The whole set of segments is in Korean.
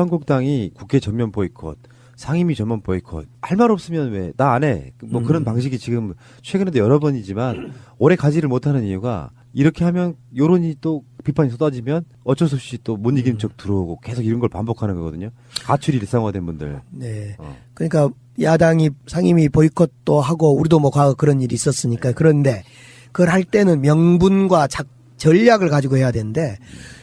한국당이 국회 전면 보이콧, 상임위 전면 보이콧 할 말 없으면 왜 나 안 해? 뭐 음. 그런 방식이 지금 최근에도 여러 번이지만 오래 가지를 못하는 이유가 이렇게 하면 여론이 또 비판이 쏟아지면 어쩔 수 없이 또 못 이기는 척 들어오고 계속 이런 걸 반복하는 거거든요. 가출이 일상화된 분들. 네. 어. 그러니까 야당이 상임위 보이콧도 하고 우리도 뭐 과거 그런 일이 있었으니까 그런데 그걸 할 때는 명분과 작, 전략을 가지고 해야 되는데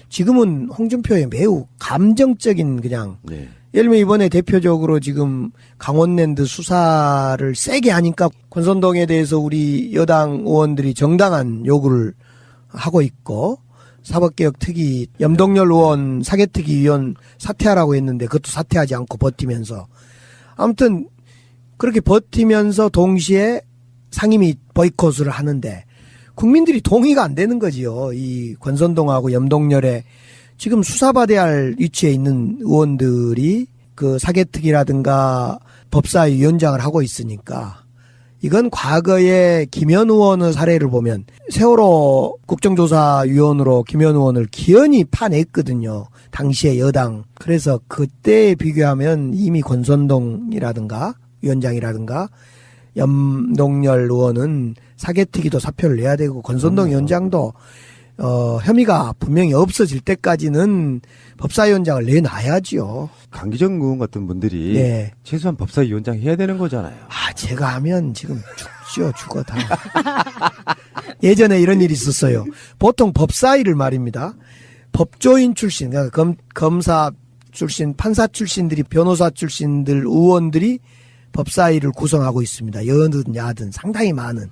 지금은 홍준표의 매우 감정적인 그냥 네. 예를 들면 이번에 대표적으로 지금 강원랜드 수사를 세게 하니까 권선동에 대해서 우리 여당 의원들이 정당한 요구를 하고 있고 사법개혁 특위 염동열 의원 사개특위 위원 사퇴하라고 했는데 그것도 사퇴하지 않고 버티면서 아무튼 그렇게 버티면서 동시에 상임위 보이콧을 하는데 국민들이 동의가 안 되는 거지요. 이 권선동하고 염동열의 지금 수사받아야 할 위치에 있는 의원들이 그 사개특위라든가 법사위 위원장을 하고 있으니까 이건 과거에 김현 의원의 사례를 보면 세월호 국정조사위원으로 김현 의원을 기연히 파냈거든요. 당시에 여당. 그래서 그때에 비교하면 이미 권선동이라든가 위원장이라든가 염동열 의원은 사개특위도 사표를 내야 되고 권선동 음. 위원장도 어, 혐의가 분명히 없어질 때까지는 법사위원장을 내놔야지요. 강기정 의원 같은 분들이 네. 최소한 법사위원장 해야 되는 거잖아요. 아, 제가 하면 지금 죽죠, 죽어 다. 예전에 이런 일이 있었어요. 보통 법사위를 말입니다. 법조인 출신, 그러니까 검, 검사 출신, 판사 출신들이 변호사 출신들, 의원들이 법사위를 구성하고 있습니다. 여든 야든 상당히 많은.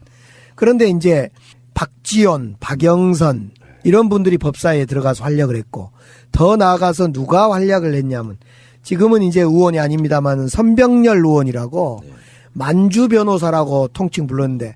그런데 이제 박지원, 박영선 이런 분들이 법사위에 들어가서 활약을 했고 더 나아가서 누가 활약을 했냐면 지금은 이제 의원이 아닙니다만 선병열 의원이라고 만주 변호사라고 통칭 불렀는데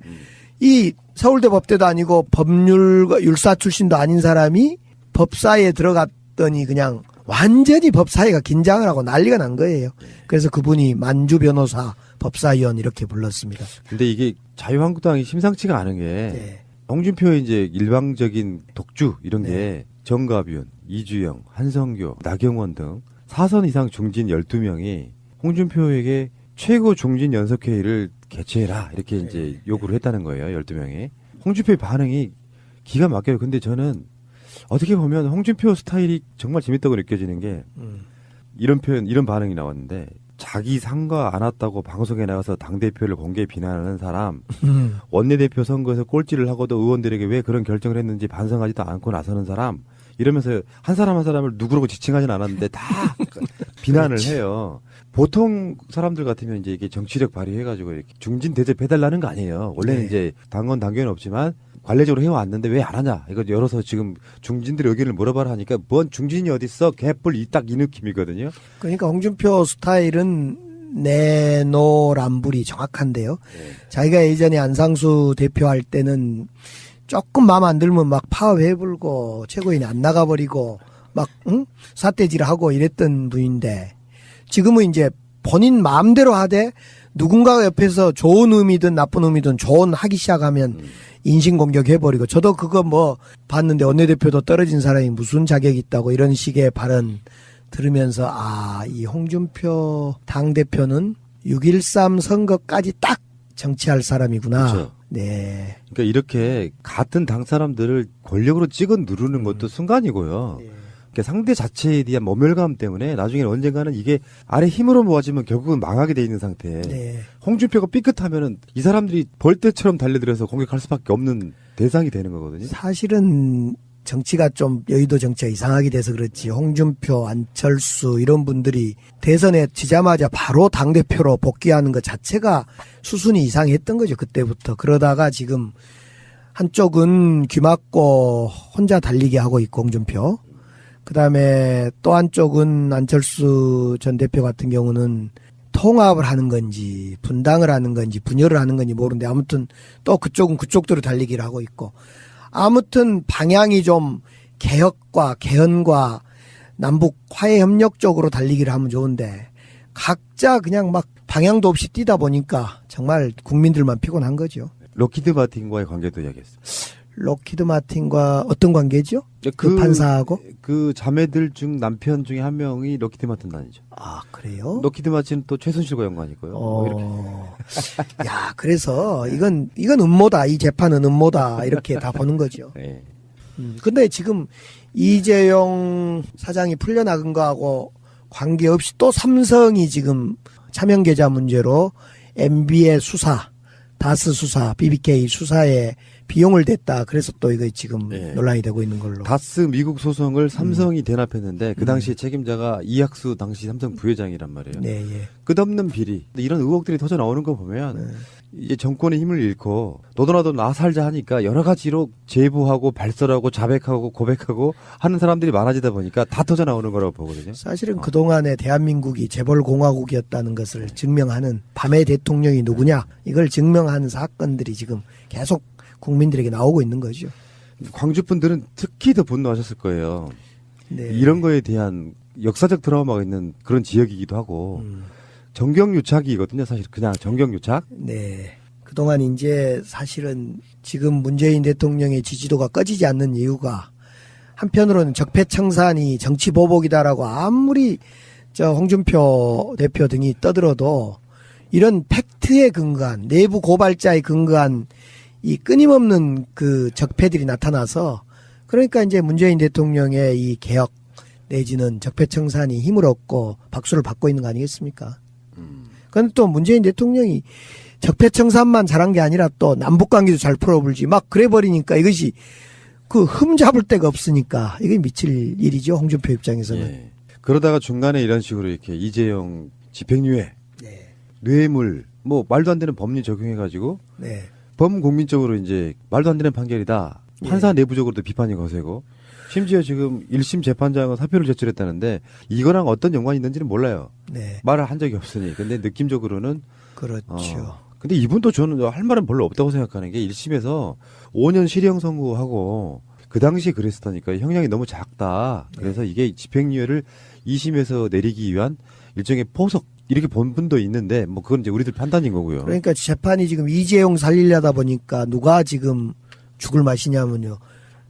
이 서울대 법대도 아니고 법률 율사 출신도 아닌 사람이 법사위에 들어갔더니 그냥 완전히 법사위가 긴장을 하고 난리가 난 거예요. 그래서 그분이 만주 변호사 법사위원 이렇게 불렀습니다. 근데 이게 자유한국당이 심상치가 않은 게 네. 홍준표의 이제 일방적인 독주 이런 네. 게 정가윤, 이주영, 한성교, 나경원 등 사선 이상 중진 12명이 홍준표에게 최고 중진 연석회의를 개최해라 이렇게 네. 이제 요구를 했다는 거예요. 12명이. 홍준표의 반응이 기가 막혀요. 근데 저는 어떻게 보면 홍준표 스타일이 정말 재밌다고 느껴지는 게 음. 이런 표현, 이런 반응이 나왔는데 자기 상과 안 왔다고 방송에 나가서 당 대표를 공개 비난하는 사람 음. 원내 대표 선거에서 꼴찌를 하고도 의원들에게 왜 그런 결정을 했는지 반성하지도 않고 나서는 사람 이러면서 한 사람 한 사람을 누구라고 지칭하진 않았는데 다 비난을 해요. 보통 사람들 같으면 이제 이게 정치력 발휘해가지고 이렇게 중진 대접해달라는 거 아니에요. 원래는 네. 이제 당원 당규는 없지만 관례적으로 해왔는데 왜 안 하냐. 이거 열어서 지금 중진들의 의견을 물어봐라 하니까 뭔 중진이 어딨어? 개뿔 이딱이 느낌이거든요. 그러니까 홍준표 스타일은 내노란불이 정확한데요. 자기가 예전에 안상수 대표할 때는 조금 마음 안 들면 막 파업해 불고 최고인이 안 나가버리고 막 응? 사태질하고 이랬던 분인데 지금은 이제 본인 마음대로 하되 누군가가 옆에서 좋은 의미든 나쁜 의미든 조언 하기 시작하면 인신공격 해버리고 저도 그거 뭐 봤는데 원내대표도 떨어진 사람이 무슨 자격이 있다고 이런 식의 발언 들으면서 아, 이 홍준표 당대표는 6.13 선거까지 딱 정치할 사람이구나. 그렇죠. 네. 그러니까 이렇게 같은 당 사람들을 권력으로 찍어 누르는 것도 순간이고요. 그러니까 상대 자체에 대한 모멸감 때문에 나중에 언젠가는 이게 아래 힘으로 모아지면 결국은 망하게 돼 있는 상태. 네. 홍준표가 삐끗하면은 이 사람들이 벌떼처럼 달려들어서 공격할 수밖에 없는 대상이 되는 거거든요. 사실은 정치가 좀 여의도 정치가 이상하게 돼서 그렇지 홍준표, 안철수 이런 분들이 대선에 지자마자 바로 당 대표로 복귀하는 것 자체가 수순이 이상했던 거죠. 그때부터. 그러다가 지금 한쪽은 귀 막고 혼자 달리게 하고 있고 홍준표. 그다음에 또 한쪽은 안철수 전 대표 같은 경우는 통합을 하는 건지 분당을 하는 건지 분열을 하는 건지 모르는데 아무튼 또 그쪽은 그쪽대로 달리기를 하고 있고 아무튼 방향이 좀 개혁과 개헌과 남북 화해 협력 쪽으로 달리기를 하면 좋은데 각자 그냥 막 방향도 없이 뛰다 보니까 정말 국민들만 피곤한 거죠. 로키드 마틴과의 관계도 이야기했어요. 로키드 마틴과 어떤 관계죠? 그, 판사하고? 그 자매들 중 남편 중에 한 명이 럭키드 마틴 단이죠. 아, 그래요? 럭키드 마틴은 또 최순실과 연관이고요. 뭐. 어. 야, 그래서 이건, 이건 음모다. 이 재판은 음모다. 이렇게 다 보는 거죠. 예. 음, 근데 지금 이재용 사장이 풀려나간 거하고 관계없이 또 삼성이 지금 차명 계좌 문제로 MB의 수사, 다스 수사, BBK 수사에 비용을 댔다. 그래서 또 이거 지금 네. 논란이 되고 있는 걸로. 다스 미국 소송을 삼성이 음. 대납했는데 그 당시 책임자가 이학수 당시 삼성 부회장이란 말이에요. 네, 예. 끝없는 비리. 이런 의혹들이 터져 나오는 거 보면 네. 이제 정권의 힘을 잃고 너도나도 나 살자 하니까 여러 가지로 제보하고 발설하고 자백하고 고백하고 하는 사람들이 많아지다 보니까 다 터져 나오는 거라고 보거든요. 사실은 그동안에 대한민국이 재벌 공화국이었다는 것을 증명하는 밤의 대통령이 누구냐 이걸 증명하는 사건들이 지금 계속 국민들에게 나오고 있는 거죠. 광주 분들은 특히 더 분노하셨을 거예요. 네. 이런 거에 대한 역사적 트라우마가 있는 그런 지역이기도 하고 음. 정경유착이거든요. 사실 그냥 정경유착. 네. 그동안 이제 사실은 지금 문재인 대통령의 지지도가 꺼지지 않는 이유가 한편으로는 적폐청산이 정치 보복이다라고 아무리 저 홍준표 대표 등이 떠들어도 이런 팩트에 근거한 내부 고발자에 근거한 이 끊임없는 그 적폐들이 나타나서 그러니까 이제 문재인 대통령의 이 개혁 내지는 적폐 청산이 힘을 얻고 박수를 받고 있는 거 아니겠습니까? 그런데 또 문재인 대통령이 적폐 청산만 잘한 게 아니라 또 남북 관계도 잘 풀어불지 막 그래 버리니까 이것이 그 흠 잡을 데가 없으니까 이게 미칠 일이죠 홍준표 입장에서는. 예. 그러다가 중간에 이런 식으로 이렇게 이재용 집행유예, 네, 뇌물, 뭐 말도 안 되는 법률 적용해가지고 네, 범국민적으로 이제 말도 안 되는 판결이다. 판사 예. 내부적으로도 비판이 거세고 심지어 지금 1심 재판장은 사표를 제출했다는데 이거랑 어떤 연관이 있는지는 몰라요. 네, 말을 한 적이 없으니. 근데 느낌적으로는 그렇죠. 어. 근데 이분도 저는 할 말은 별로 없다고 생각하는 게 1심에서 5년 실형 선고하고 그 당시에 그랬었다니까 형량이 너무 작다. 그래서 이게 집행유예를 2심에서 내리기 위한 일종의 포석 이렇게 본 분도 있는데 뭐 그건 이제 우리들 판단인 거고요. 그러니까 재판이 지금 이재용 살리려다 보니까 누가 지금 죽을 맛이냐면요.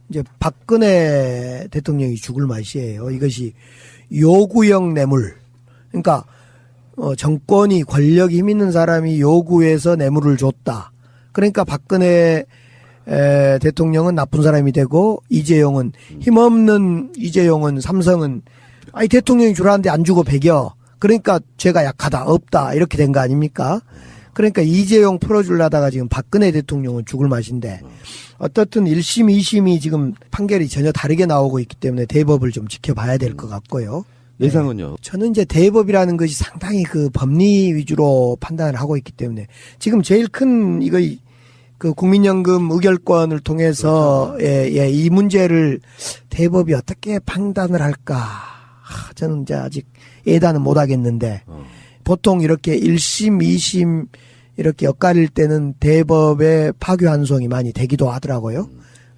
이제 박근혜 대통령이 죽을 맛이에요. 이것이 요구형 뇌물. 그러니까 어, 정권이 권력이 힘 있는 사람이 요구해서 뇌물을 줬다. 그러니까 박근혜 에, 대통령은 나쁜 사람이 되고 이재용은 힘없는 이재용은 삼성은 아니 대통령이 주라는데 안 주고 배겨. 그러니까 죄가 약하다 없다 이렇게 된 거 아닙니까? 그러니까 이재용 풀어주려다가 지금 박근혜 대통령은 죽을 맛인데 어떻든 1심, 2심이 지금 판결이 전혀 다르게 나오고 있기 때문에 대법을 좀 지켜봐야 될 것 같고요. 예상은요. 저는 이제 대법이라는 것이 상당히 그 법리 위주로 판단을 하고 있기 때문에 지금 제일 큰 이거 이- 그 국민연금 의결권을 통해서 예, 예, 이 문제를 대법이 어떻게 판단을 할까? 하, 저는 이제 아직 예단은 못 하겠는데 어. 보통 이렇게 1심, 2심 이렇게 엇갈릴 때는 대법의 파교환송이 많이 되기도 하더라고요.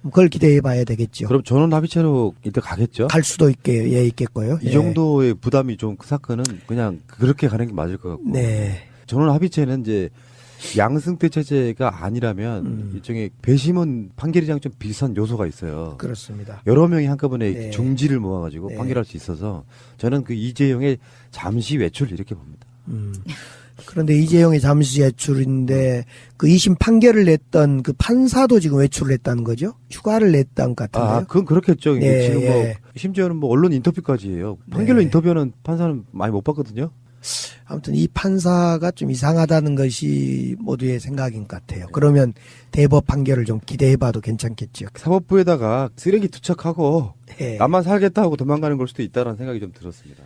그걸 기대해 봐야 되겠죠. 그럼 전원 합의체로 일단 가겠죠. 갈 수도 있게 예 있겠고요. 이 예. 정도의 부담이 좀 그 사건은 그냥 그렇게 가는 게 맞을 것 같고. 네. 전원 합의체는 이제 양승태 체제가 아니라면 음. 일종의 배심원 판결이랑 좀 비슷한 요소가 있어요. 그렇습니다. 여러 명이 한꺼번에 네. 중지를 모아가지고 네. 판결할 수 있어서 저는 그 이재용의 잠시 외출 이렇게 봅니다. 음. 그런데 이재용이 잠시 외출인데 그 2심 판결을 냈던 그 판사도 지금 외출을 했다는 거죠? 휴가를 냈던 것 아, 같은데요. 그건 그렇겠죠. 네, 지금 뭐 예. 심지어는 뭐 언론 인터뷰까지 해요. 판결로 네. 인터뷰하는 판사는 많이 못 봤거든요. 아무튼 이 판사가 좀 이상하다는 것이 모두의 생각인 것 같아요. 그러면 대법 판결을 좀 기대해봐도 괜찮겠죠. 사법부에다가 쓰레기 투척하고 네. 나만 살겠다 하고 도망가는 걸 수도 있다라는 생각이 좀 들었습니다.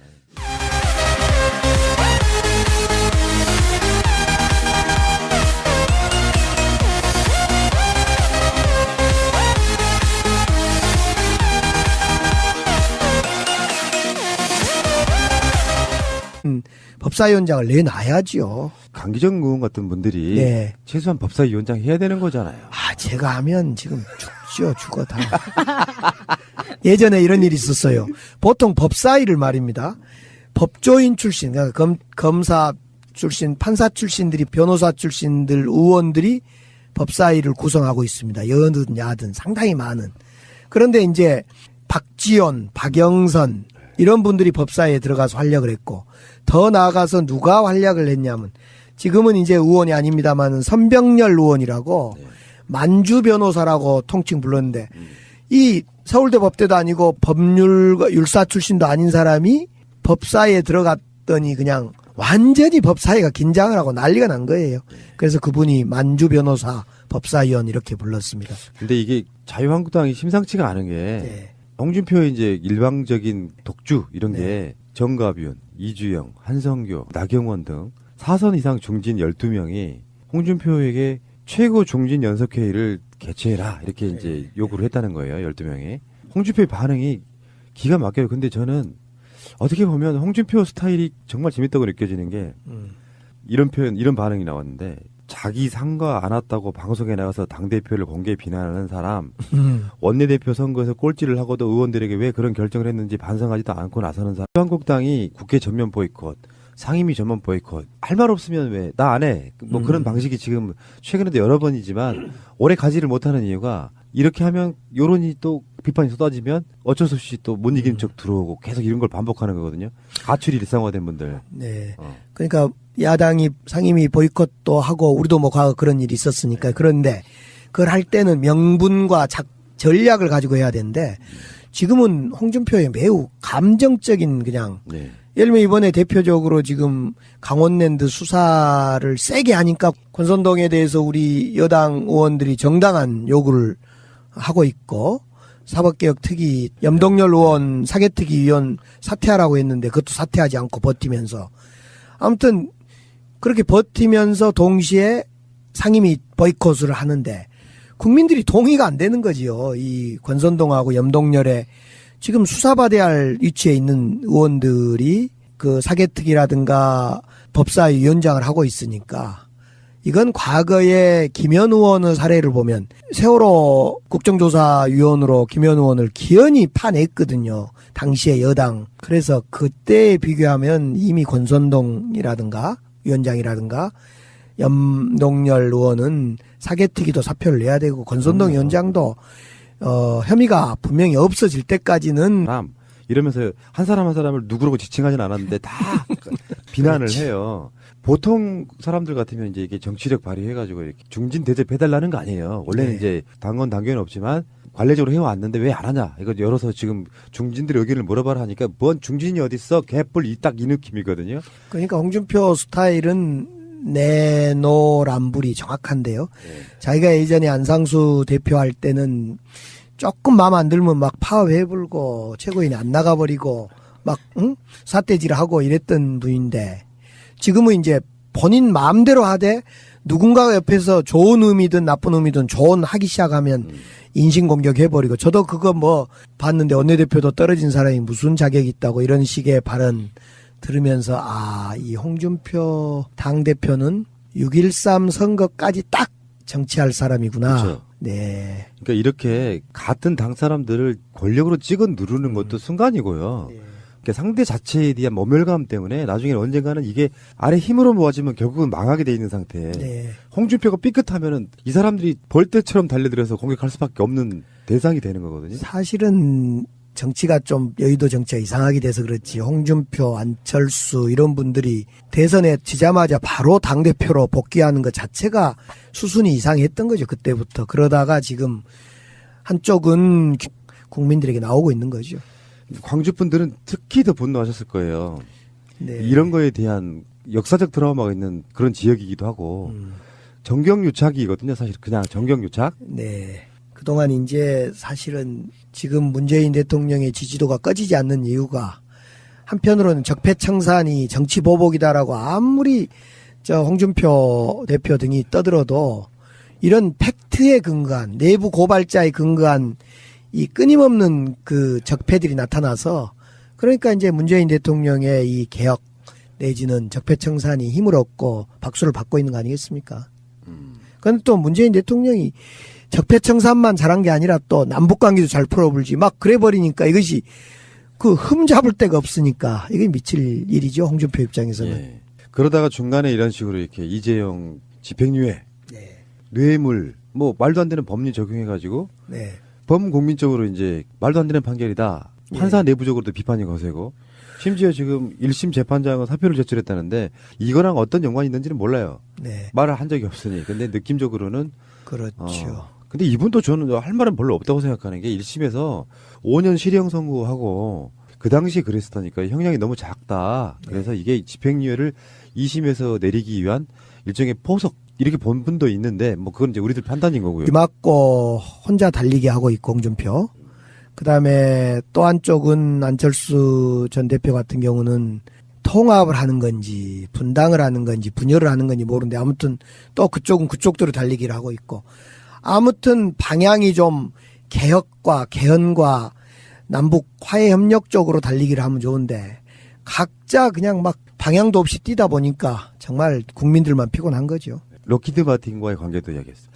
법사위원장을 내놔야죠. 강기정 의원 같은 분들이 네. 최소한 법사위원장 해야 되는 거잖아요. 아, 제가 하면 지금 죽죠, 죽어 다. 예전에 이런 일이 있었어요. 보통 법사위를 말입니다. 법조인 출신, 그러니까 검, 검사 출신, 판사 출신들이 변호사 출신들, 의원들이 법사위를 구성하고 있습니다. 여든 야든 상당히 많은. 그런데 이제 박지원, 박영선 이런 분들이 법사위에 들어가서 활약을 했고 더 나아가서 누가 활약을 했냐면 지금은 이제 의원이 아닙니다만은 선병렬 의원이라고 만주 변호사라고 통칭 불렀는데 이 서울대 법대도 아니고 법률가 율사 출신도 아닌 사람이 법사위에 들어갔더니 그냥 완전히 법사위가 긴장을 하고 난리가 난 거예요. 그래서 그분이 만주 변호사 법사위원 이렇게 불렀습니다. 근데 이게 자유한국당이 심상치가 않은 게 네. 홍준표의 이제 일방적인 독주 이런 네. 게 정가윤, 이주영, 한성교, 나경원 등 사선 이상 중진 12명이 홍준표에게 최고 중진 연석회의를 개최해라 이렇게 네. 이제 요구를 했다는 거예요. 12명이. 홍준표의 반응이 기가 막혀요. 근데 저는 어떻게 보면 홍준표 스타일이 정말 재밌다고 느껴지는 게 음. 이런 표현, 이런 반응이 나왔는데 자기 상과 안 왔다고 방송에 나가서 당대표를 공개 비난하는 사람 음. 원내대표 선거에서 꼴찌를 하고도 의원들에게 왜 그런 결정을 했는지 반성하지도 않고 나서는 사람. 한국당이 국회 전면 보이콧, 상임위 전면 보이콧. 할 말 없으면 왜 나 안 해. 뭐 음. 그런 방식이 지금 최근에도 여러 번이지만 오래 가지를 못하는 이유가 이렇게 하면 여론이 또 비판이 쏟아지면 어쩔 수 없이 또 못 이기는 척 들어오고 계속 이런 걸 반복하는 거거든요. 가출이 일상화된 분들. 네. 어. 그러니까 야당이 상임위 보이콧도 하고 우리도 뭐 과거 그런 일이 있었으니까 그런데 그걸 할 때는 명분과 작, 전략을 가지고 해야 되는데 지금은 홍준표의 매우 감정적인 그냥 네. 예를 들면 이번에 대표적으로 지금 강원랜드 수사를 세게 하니까 권선동에 대해서 우리 여당 의원들이 정당한 요구를 하고 있고 사법개혁 특위 염동열 의원 사개특위 위원 사퇴하라고 했는데 그것도 사퇴하지 않고 버티면서 아무튼 그렇게 버티면서 동시에 상임위 보이콧을 하는데 국민들이 동의가 안 되는 거지요. 이 권선동하고 염동열의 지금 수사받아야 할 위치에 있는 의원들이 그 사개특위라든가 법사위 위원장을 하고 있으니까 이건 과거에 김현 의원의 사례를 보면 세월호 국정조사위원으로 김현 의원을 기연히 파냈거든요. 당시에 여당. 그래서 그때에 비교하면 이미 권선동이라든가 위원장이라든가 염동열 의원은 사개특위도 사표를 내야 되고 권선동 위원장도 어, 혐의가 분명히 없어질 때까지는 사람 이러면서 한 사람 한 사람을 누구라고 지칭하진 않았는데 다 비난을 해요. 보통 사람들 같으면 이제 이게 정치력 발휘해가지고 이렇게 중진 대접 해달라는 거 아니에요. 원래는 네. 이제 당원 당규는 없지만 관례적으로 해왔는데 왜 안 하냐. 이거 열어서 지금 중진들의 의견을 물어봐라 하니까 뭔 중진이 어딨어? 개뿔 이딱이 느낌이거든요. 그러니까 홍준표 스타일은 내노란불이 정확한데요. 자기가 예전에 안상수 대표할 때는 조금 마음 안 들면 막 파업해 불고 최고인이 안 나가버리고 막 응? 사태질 하고 이랬던 분인데 지금은 이제 본인 마음대로 하되 누군가가 옆에서 좋은 의미든 나쁜 의미든 조언 하기 시작하면 인신공격 해버리고 저도 그거 뭐 봤는데 원내대표도 떨어진 사람이 무슨 자격이 있다고 이런 식의 발언 들으면서 아, 이 홍준표 당대표는 6.13 선거까지 딱 정치할 사람이구나. 그렇죠. 네. 그러니까 이렇게 같은 당 사람들을 권력으로 찍어 누르는 것도 순간이고요. 그러니까 상대 자체에 대한 모멸감 때문에 나중에 언젠가는 이게 아래 힘으로 모아지면 결국은 망하게 돼 있는 상태. 네. 홍준표가 삐끗하면은 이 사람들이 벌떼처럼 달려들어서 공격할 수밖에 없는 대상이 되는 거거든요. 사실은 정치가 좀 여의도 정치가 이상하게 돼서 그렇지 홍준표, 안철수 이런 분들이 대선에 지자마자 바로 당 대표로 복귀하는 것 자체가 수순이 이상했던 거죠. 그때부터. 그러다가 지금 한쪽은 국민들에게 나오고 있는 거죠. 광주 분들은 특히 더 분노하셨을 거예요. 네. 이런 거에 대한 역사적 트라우마가 있는 그런 지역이기도 하고 음. 정경유착이거든요. 사실 그냥 정경유착. 네. 그동안 이제 사실은 지금 문재인 대통령의 지지도가 꺼지지 않는 이유가 한편으로는 적폐청산이 정치 보복이다라고 아무리 저 홍준표 대표 등이 떠들어도 이런 팩트에 근거한 내부 고발자에 근거한 이 끊임없는 그 적폐들이 나타나서 그러니까 이제 문재인 대통령의 이 개혁 내지는 적폐 청산이 힘을 얻고 박수를 받고 있는 거 아니겠습니까? 그런데 또 문재인 대통령이 적폐 청산만 잘한 게 아니라 또 남북 관계도 잘 풀어불지 막 그래 버리니까 이것이 그 흠 잡을 데가 없으니까 이게 미칠 일이죠 홍준표 입장에서는. 예. 그러다가 중간에 이런 식으로 이렇게 이재용 집행유예 네. 뇌물, 뭐 말도 안 되는 법률 적용해가지고 네. 범국민적으로 이제 말도 안 되는 판결이다. 판사 예. 내부적으로도 비판이 거세고 심지어 지금 1심 재판장은 사표를 제출했다는데 이거랑 어떤 연관이 있는지는 몰라요. 네. 말을 한 적이 없으니. 근데 느낌적으로는 그렇죠. 어. 근데 이분도 저는 할 말은 별로 없다고 생각하는 게 1심에서 5년 실형 선고하고 그 당시 그랬었다니까 형량이 너무 작다. 그래서 이게 집행유예를 2심에서 내리기 위한 일종의 포석 이렇게 본 분도 있는데 뭐 그건 이제 우리들 판단인 거고요. 이 맞고 혼자 달리기 하고 있고 홍준표. 그다음에 또 한쪽은 안철수 전 대표 같은 경우는 통합을 하는 건지 분당을 하는 건지 분열을 하는 건지 모르는데 아무튼 또 그쪽은 그쪽대로 달리기를 하고 있고 아무튼 방향이 좀 개혁과 개헌과 남북 화해 협력 쪽으로 달리기를 하면 좋은데 각자 그냥 막 방향도 없이 뛰다 보니까 정말 국민들만 피곤한 거죠. 로키드 마틴과의 관계도 이야기했어.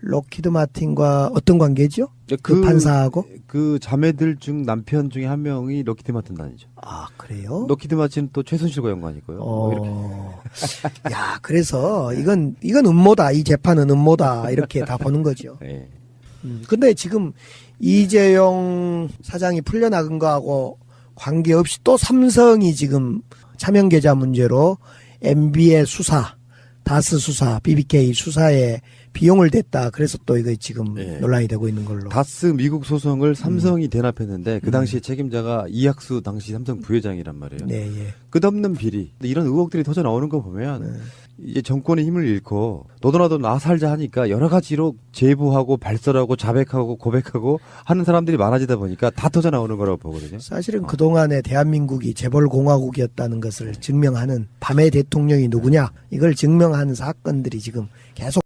로키드 마틴과 어떤 관계죠? 그, 판사하고? 그 자매들 중 남편 중에 한 명이 로키드 마틴 단이죠. 아, 그래요? 로키드 마틴은 또 최순실과 연관이 있고요. 뭐. 어. 야, 그래서 이건, 이건 음모다. 이 재판은 음모다. 이렇게 다 보는 거죠. 예. 음, 근데 지금 이재용 사장이 풀려나간 거하고 관계없이 또 삼성이 지금 차명 계좌 문제로 MB의 수사, 다스 수사, BBK 수사에 비용을 댔다. 그래서 또 이거 지금 예. 논란이 되고 있는 걸로. 다스 미국 소송을 음. 삼성이 대납했는데 그 당시에 책임자가 이학수 당시 삼성 부회장이란 말이에요. 네, 예. 끝없는 비리. 이런 의혹들이 터져 나오는 거 보면 네. 이제 정권의 힘을 잃고 너도나도 나 살자 하니까 여러 가지로 제보하고 발설하고 자백하고 고백하고 하는 사람들이 많아지다 보니까 다 터져 나오는 거라고 보거든요. 사실은 그동안에 대한민국이 재벌 공화국이었다는 것을 증명하는 밤의 대통령이 누구냐 이걸 증명하는 사건들이 지금 계속